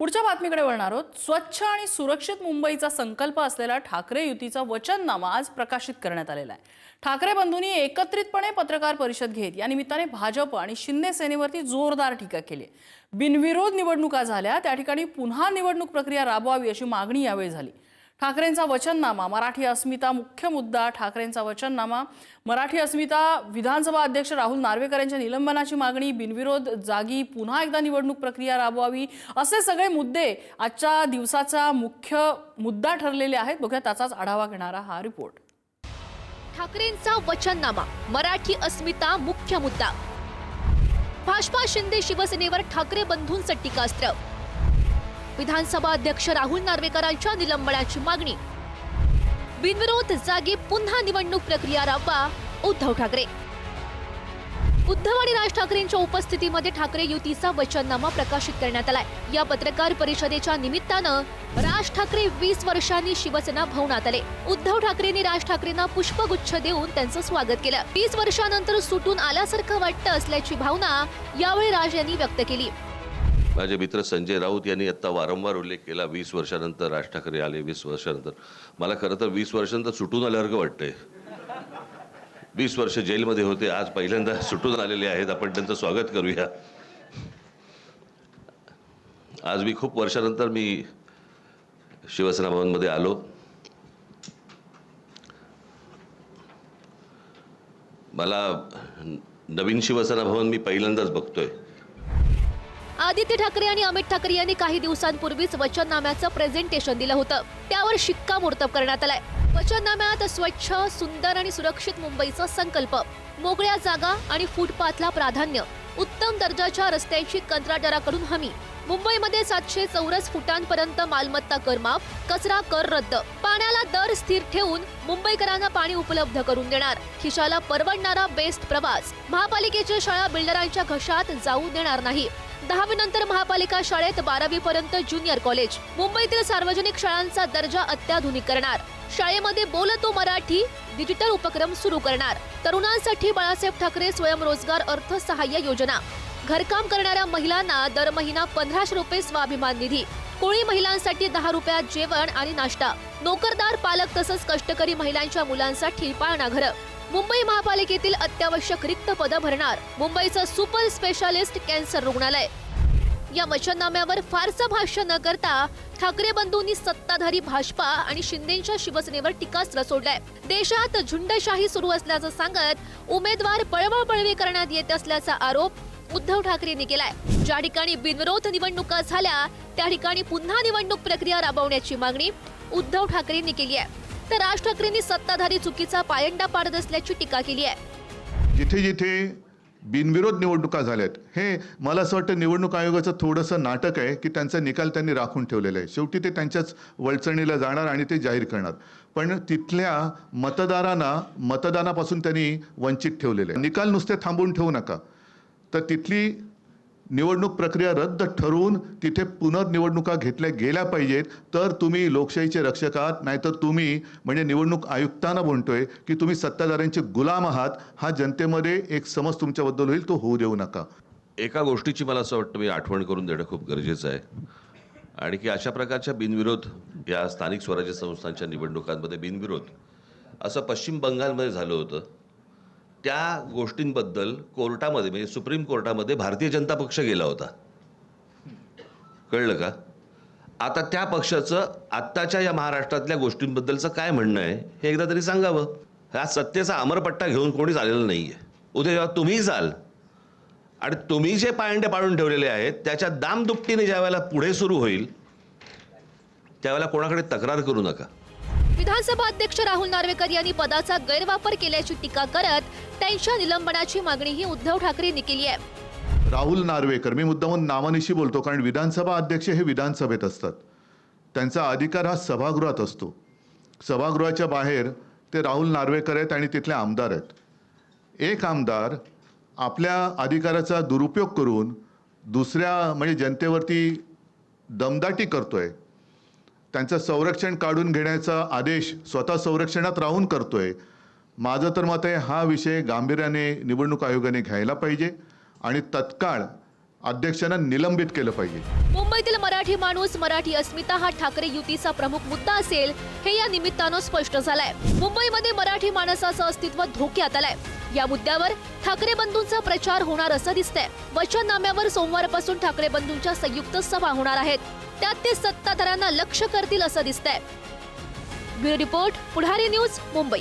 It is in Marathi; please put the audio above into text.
पुढच्या बातमीकडे वळणार आहोत. स्वच्छ आणि सुरक्षित मुंबईचा संकल्प असलेला ठाकरे युतीचा वचननामा आज प्रकाशित करण्यात आलेला आहे. ठाकरे बंधूंनी एकत्रितपणे पत्रकार परिषद घेत या निमित्ताने भाजप आणि शिंदे सेनेवरती जोरदार टीका केली आहे. बिनविरोध निवडणुका झाल्या त्या ठिकाणी पुन्हा निवडणूक प्रक्रिया राबवावी अशी मागणी यावेळी झाली. ठाकरेंचा वचननामा मराठी अस्मिता मुख्य मुद्दा ठाकरेंचा वचननामा. मराठी अस्मिता विधानसभा अध्यक्ष राहुल नार्वेकर यांच्या निलंबनाची मागणी बिनविरोध जागी पुन्हा एकदा निवडणूक प्रक्रिया राबवावी असे सगळे मुद्दे आजच्या दिवसाचा मुख्य मुद्दा ठरलेले आहेत. बघूया त्याचाच आढावा घेणारा हा रिपोर्ट. ठाकरेंचा वचननामा मराठी अस्मिता मुख्य मुद्दा. भाजपा शिंदे शिवसेनेवर ठाकरे बंधूंचं टीकास्त्र. विधानसभा अध्यक्ष राहुल नार्वेकरांच्या निलंबनाची मागणी. बिनविरोध जागी पुन्हा निवडणूक प्रक्रिया राबवा उद्धव ठाकरे. उद्धव आणि राज ठाकरेंच्या उपस्थितीमध्ये ठाकरे युतीचा वचननामा प्रकाशित करण्यात आलाय. या पत्रकार परिषदेच्या निमित्तानं राज ठाकरे वीस वर्षांनी शिवसेना भवनात आले. उद्धव ठाकरेंनी राज ठाकरेंना पुष्पगुच्छ देऊन त्यांचं स्वागत केलं. वीस वर्षानंतर सुटून आल्यासारखं वाटतं असल्याची भावना यावेळी राज यांनी व्यक्त केली. माझे मित्र संजय राऊत यांनी आता वारंवार उल्लेख केला वीस वर्षानंतर राज ठाकरे आले वीस वर्षानंतर. मला खरं तर वीस वर्षानंतर सुटून आल्यासारखं वाटतंय. वीस वर्ष जेलमध्ये होते आज पहिल्यांदा सुटून आलेले आहेत. आपण त्यांचं स्वागत करूया. आज मी खूप वर्षानंतर मी शिवसेना भवनमध्ये आलो. मला नवीन शिवसेना भवन मी पहिल्यांदाच बघतोय. आदित्य ठाकरे आणि अमित ठाकरे यांनी काही दिवसांपूर्वीच वचननाम्याचं प्रेझेंटेशन दिलं होतं. त्यावर शिक्कामोर्तब करण्यात आलाय. वचननाम्यात स्वच्छ सुंदर आणि सुरक्षित मुंबईचा संकल्प मोकळ्या जागा आणि फुटपाथला प्राधान्य उत्तम दर्जाच्या रस्त्यांची कंत्राटदाराकडून हमी मुंबईमध्ये सातशे चौरस फुटांपर्यंत मालमत्ता कर माफ कचरा कर रद्द पाण्याला दर स्थिर ठेवून मुंबईकरांना पाणी उपलब्ध करून देणार खिशाला परवडणारा बेस्ट प्रवास महापालिकेच्या शाळा बिल्डरांच्या घशात जाऊ देणार नाही. दहावी नंतर महापालिका शाळेत बारावी पर्यंत ज्युनियर कॉलेज. मुंबईतील सार्वजनिक शाळांचा दर्जा अत्याधुनिक करणार शाळेमध्ये बोलतो मराठी डिजिटल उपक्रम सुरू करणार. तरुणांसाठी बाळासाहेब ठाकरे स्वयंरोजगार अर्थसहाय्य योजना. घरकाम करणाऱ्या महिलांना दर महिना पंधराशे रुपये स्वाभिमान निधी. कोळी महिलांसाठी दहा रुपयात जेवण आणि नाश्ता. नोकरदार पालक तसंच कष्टकरी महिलांच्या मुलांसाठी पाळणा घरं मुंबई महापालिकेतील अत्यावश्यक रिक्त पदं भरणार मुंबईचं सुपर स्पेशालिस्ट कॅन्सर रुग्णालय. या वचननाम्यावर फारसं भाष्य न करता ठाकरे बंधूंनी सत्ताधारी भाजपा आणि शिंदेच्या शिवसेनेवर टीकास्त्र सोडलंय. देशात झुंडशाही सुरू असल्याचं सांगत उमेदवार पळवापळवी करण्यात येत असल्याचा आरोप उद्धव ठाकरेंनी केलाय. ज्या ठिकाणी बिनविरोध निवडणुका झाल्या त्या ठिकाणी पुन्हा निवडणूक प्रक्रिया राबवण्याची मागणी उद्धव ठाकरेंनी केली आहे. तर राज ठाकरेंनी सत्ताधारी चुकीचा पायंडा पाडत असल्याची टीका केली आहे. जिथे जिथे बिनविरोध निवडणुका झाल्यात हे मला असं वाटतं निवडणूक आयोगाचं थोडंसं नाटक आहे की त्यांचा निकाल त्यांनी राखून ठेवलेला आहे. शेवटी ते त्यांच्याच वळचणीला जाणार आणि ते जाहीर करणार. पण तिथल्या मतदारांना मतदानापासून त्यांनी वंचित ठेवलेलं आहे. निकाल नुसते थांबवून ठेवू नका. तर तिथली निवडणूक प्रक्रिया रद्द ठरवून तिथे पुनर्निवडणुका घेतल्या गेल्या पाहिजेत. तर तुम्ही लोकशाहीचे रक्षक आहात नाहीतर तुम्ही म्हणजे निवडणूक आयुक्तांना म्हणतोय की तुम्ही सत्ताधाऱ्यांचे गुलाम आहात. हा जनतेमध्ये एक समज तुमच्याबद्दल होईल तो होऊ देऊ नका. एका गोष्टीची मला असं वाटतं मी आठवण करून देणं खूप गरजेचं आहे. आणि की अशा प्रकारच्या बिनविरोध या स्थानिक स्वराज्य संस्थांच्या निवडणुकांमध्ये बिनविरोध असं पश्चिम बंगालमध्ये झालं होतं. त्या गोष्टींबद्दल कोर्टामध्ये म्हणजे सुप्रीम कोर्टामध्ये भारतीय जनता पक्ष गेला होता. कळलं का? आता त्या पक्षाचं आत्ताच्या या महाराष्ट्रातल्या गोष्टींबद्दलचं काय म्हणणं आहे हे एकदा तरी सांगावं. हा सत्तेचा अमरपट्टा घेऊन कोणीच आलेलं नाही आहे उद्या जेव्हा तुम्ही जाल आणि तुम्ही जे पायंडे पाडून ठेवलेले आहेत त्याच्या दामदुपटीने ज्या वेळेला पुढे सुरू होईल त्यावेळेला कोणाकडे तक्रार करू नका. विधानसभा अध्यक्ष राहुल नार्वेकर यांनी पदाचा गैरवापर केल्याची टीका करत त्यांच्या निलंबनाची मागणीही उद्धव ठाकरेंनी केली आहे. राहुल नार्वेकर मी मुद्दामून नावानिशी बोलतो कारण विधानसभा अध्यक्ष हे विधानसभेत असतात. त्यांचा अधिकार हा सभागृहात असतो. सभागृहाच्या बाहेर ते राहुल नार्वेकर आहेत आणि तिथले आमदार आहेत. एक आमदार आपल्या अधिकाराचा दुरुपयोग करून दुसऱ्या म्हणजे जनतेवरती दमदाटी करतोय त्यांचं संरक्षण काढून घेण्याचा आदेश स्वतः संरक्षणात राहून करतोय. माझं तर मत आहे हा विषय गांभीर्याने निवडणूक आयोगाने घ्यायला पाहिजे आणि तत्काळ अध्यक्षांना निलंबित केलं पाहिजे. मुंबईतील मराठी माणूस मराठी अस्मिता हा ठाकरे युतीचा प्रमुख मुद्दा असेल हे या निमित्तानं स्पष्ट झालंय. मुंबईमध्ये मराठी माणसाचं अस्तित्व धोक्यात आलंय. या मुद्द्यावर ठाकरे बंधूंचा प्रचार होणार असं दिसतंय. वचननाम्यावर सोमवारपासून ठाकरे बंधूंच्या संयुक्त सभा होणार आहेत. त्यात ते सत्ताधाऱ्यांना लक्ष करतील असं दिसतंय. Bureau report Pudhari news Mumbai.